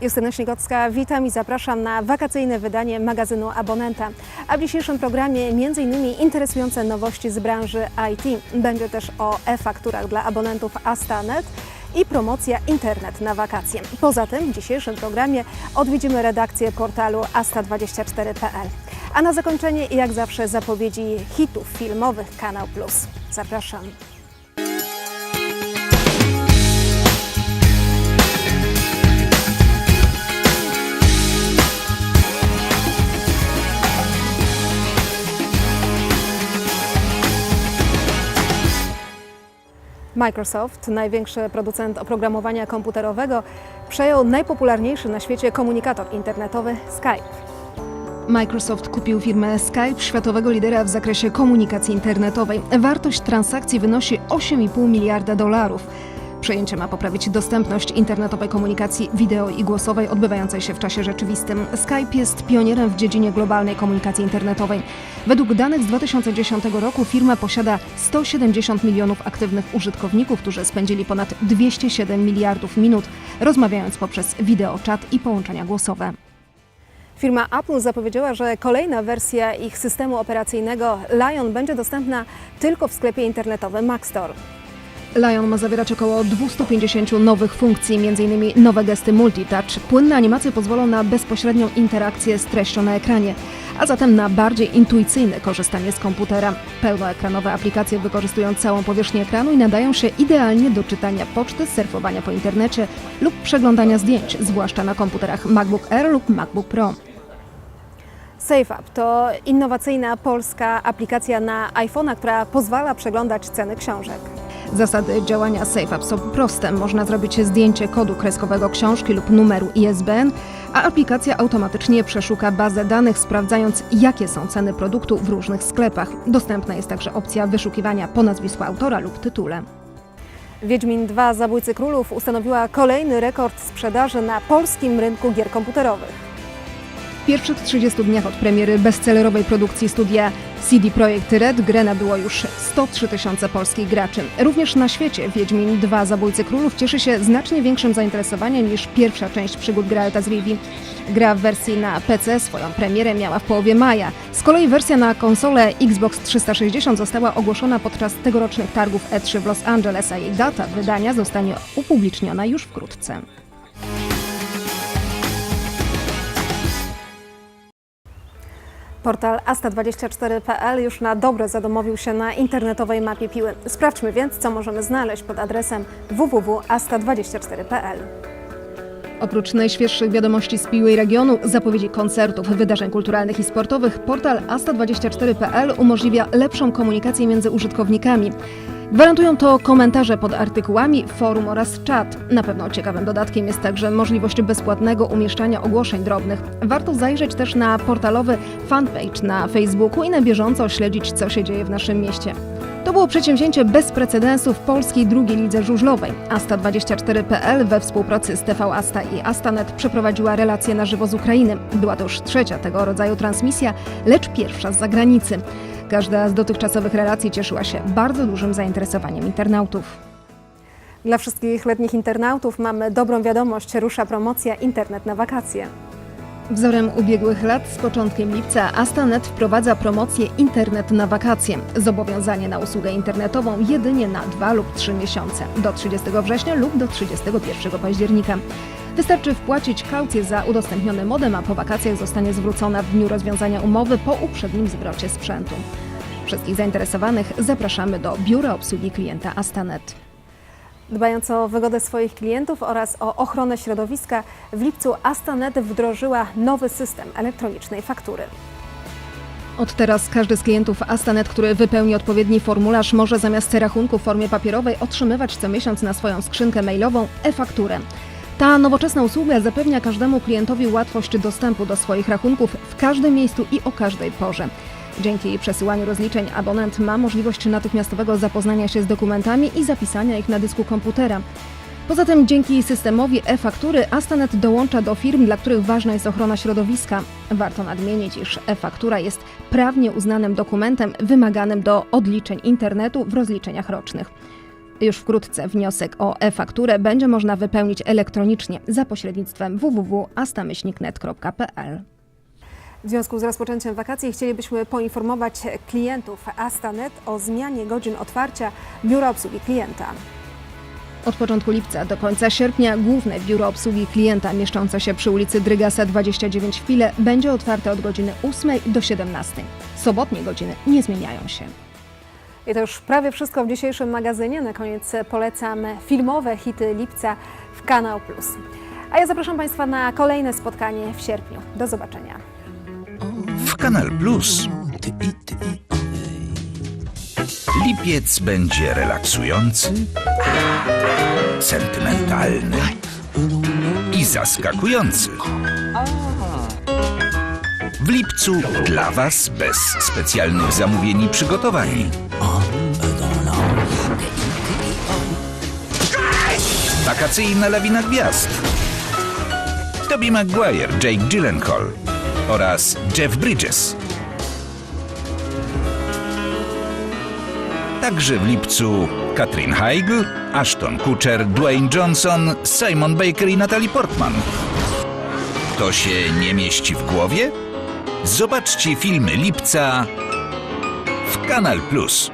Justyna Śniegocka, witam i zapraszam na wakacyjne wydanie magazynu Abonenta. A w dzisiejszym programie m.in. interesujące nowości z branży IT. Będzie też o e-fakturach dla abonentów Astanet i promocja internet na wakacje. Poza tym w dzisiejszym programie odwiedzimy redakcję portalu asta24.pl. A na zakończenie, jak zawsze, zapowiedzi hitów filmowych Kanał Plus. Zapraszam. Microsoft, największy producent oprogramowania komputerowego, przejął najpopularniejszy na świecie komunikator internetowy Skype. Microsoft kupił firmę Skype, światowego lidera w zakresie komunikacji internetowej. Wartość transakcji wynosi 8,5 miliarda dolarów. Przejęcie ma poprawić dostępność internetowej komunikacji wideo i głosowej odbywającej się w czasie rzeczywistym. Skype jest pionierem w dziedzinie globalnej komunikacji internetowej. Według danych z 2010 roku firma posiada 170 milionów aktywnych użytkowników, którzy spędzili ponad 207 miliardów minut rozmawiając poprzez wideo, czat i połączenia głosowe. Firma Apple zapowiedziała, że kolejna wersja ich systemu operacyjnego Lion będzie dostępna tylko w sklepie internetowym Mac Store. Lion ma zawierać około 250 nowych funkcji, m.in. nowe gesty multitouch. Płynne animacje pozwolą na bezpośrednią interakcję z treścią na ekranie, a zatem na bardziej intuicyjne korzystanie z komputera. Pełnoekranowe aplikacje wykorzystują całą powierzchnię ekranu i nadają się idealnie do czytania poczty, surfowania po internecie lub przeglądania zdjęć, zwłaszcza na komputerach MacBook Air lub MacBook Pro. SafeUp to innowacyjna polska aplikacja na iPhone'a, która pozwala przeglądać ceny książek. Zasady działania SafeUp są proste. Można zrobić zdjęcie kodu kreskowego książki lub numeru ISBN, a aplikacja automatycznie przeszuka bazę danych, sprawdzając, jakie są ceny produktu w różnych sklepach. Dostępna jest także opcja wyszukiwania po nazwisku autora lub tytule. Wiedźmin 2 Zabójcy Królów ustanowiła kolejny rekord sprzedaży na polskim rynku gier komputerowych. W pierwszych 30 dniach od premiery bestsellerowej produkcji studia CD Projekt Red grę nabyło już 103 tysiące polskich graczy. Również na świecie Wiedźmin 2 Zabójcy Królów cieszy się znacznie większym zainteresowaniem niż pierwsza część przygód Geralta z Rivii. Gra w wersji na PC swoją premierę miała w połowie maja. Z kolei wersja na konsolę Xbox 360 została ogłoszona podczas tegorocznych targów E3 w Los Angeles, a jej data wydania zostanie upubliczniona już wkrótce. Portal asta24.pl już na dobre zadomowił się na internetowej mapie piły. Sprawdźmy więc, co możemy znaleźć pod adresem www.asta24.pl. Oprócz najświeższych wiadomości z piły i regionu, zapowiedzi koncertów, wydarzeń kulturalnych i sportowych, portal asta24.pl umożliwia lepszą komunikację między użytkownikami. Gwarantują to komentarze pod artykułami, forum oraz czat. Na pewno ciekawym dodatkiem jest także możliwość bezpłatnego umieszczania ogłoszeń drobnych. Warto zajrzeć też na portalowy fanpage na Facebooku i na bieżąco śledzić, co się dzieje w naszym mieście. To było przedsięwzięcie bez precedensu w polskiej drugiej lidze żużlowej. Asta24.pl we współpracy z TV Asta i Astanet przeprowadziła relację na żywo z Ukrainy. Była to już trzecia tego rodzaju transmisja, lecz pierwsza z zagranicy. Każda z dotychczasowych relacji cieszyła się bardzo dużym zainteresowaniem internautów. Dla wszystkich letnich internautów mamy dobrą wiadomość. Rusza promocja Internet na wakacje. Wzorem ubiegłych lat z początkiem lipca Astanet wprowadza promocję Internet na wakacje. Zobowiązanie na usługę internetową jedynie na 2 lub 3 miesiące, do 30 września lub do 31 października. Wystarczy wpłacić kaucję za udostępniony modem, a po wakacjach zostanie zwrócona w dniu rozwiązania umowy po uprzednim zwrocie sprzętu. Wszystkich zainteresowanych zapraszamy do Biura Obsługi Klienta Astanet. Dbając o wygodę swoich klientów oraz o ochronę środowiska, w lipcu Astanet wdrożyła nowy system elektronicznej faktury. Od teraz każdy z klientów Astanet, który wypełni odpowiedni formularz, może zamiast rachunku w formie papierowej otrzymywać co miesiąc na swoją skrzynkę mailową e-fakturę. Ta nowoczesna usługa zapewnia każdemu klientowi łatwość dostępu do swoich rachunków w każdym miejscu i o każdej porze. Dzięki przesyłaniu rozliczeń abonent ma możliwość natychmiastowego zapoznania się z dokumentami i zapisania ich na dysku komputera. Poza tym dzięki systemowi e-faktury Astanet dołącza do firm, dla których ważna jest ochrona środowiska. Warto nadmienić, iż e-faktura jest prawnie uznanym dokumentem wymaganym do odliczeń internetu w rozliczeniach rocznych. Już wkrótce wniosek o e-fakturę będzie można wypełnić elektronicznie za pośrednictwem www.astamyślniknet.pl. W związku z rozpoczęciem wakacji chcielibyśmy poinformować klientów Astanet o zmianie godzin otwarcia biura obsługi klienta. Od początku lipca do końca sierpnia główne biuro obsługi klienta mieszczące się przy ulicy Drygasa 29 w Pile będzie otwarte od godziny 8 do 17. Sobotnie godziny nie zmieniają się. I to już prawie wszystko w dzisiejszym magazynie. Na koniec polecam filmowe hity lipca w Kanał Plus. A ja zapraszam Państwa na kolejne spotkanie w sierpniu. Do zobaczenia. Kanal Plus lipiec będzie relaksujący, sentymentalny i zaskakujący. W lipcu dla Was bez specjalnych zamówień i przygotowań. Wakacyjna lawina gwiazd. Tobey Maguire, Jake Gyllenhaal oraz Jeff Bridges. Także w lipcu Katrin Heigl, Ashton Kutcher, Dwayne Johnson, Simon Baker i Natalie Portman. To się nie mieści w głowie? Zobaczcie filmy lipca w Kanal Plus.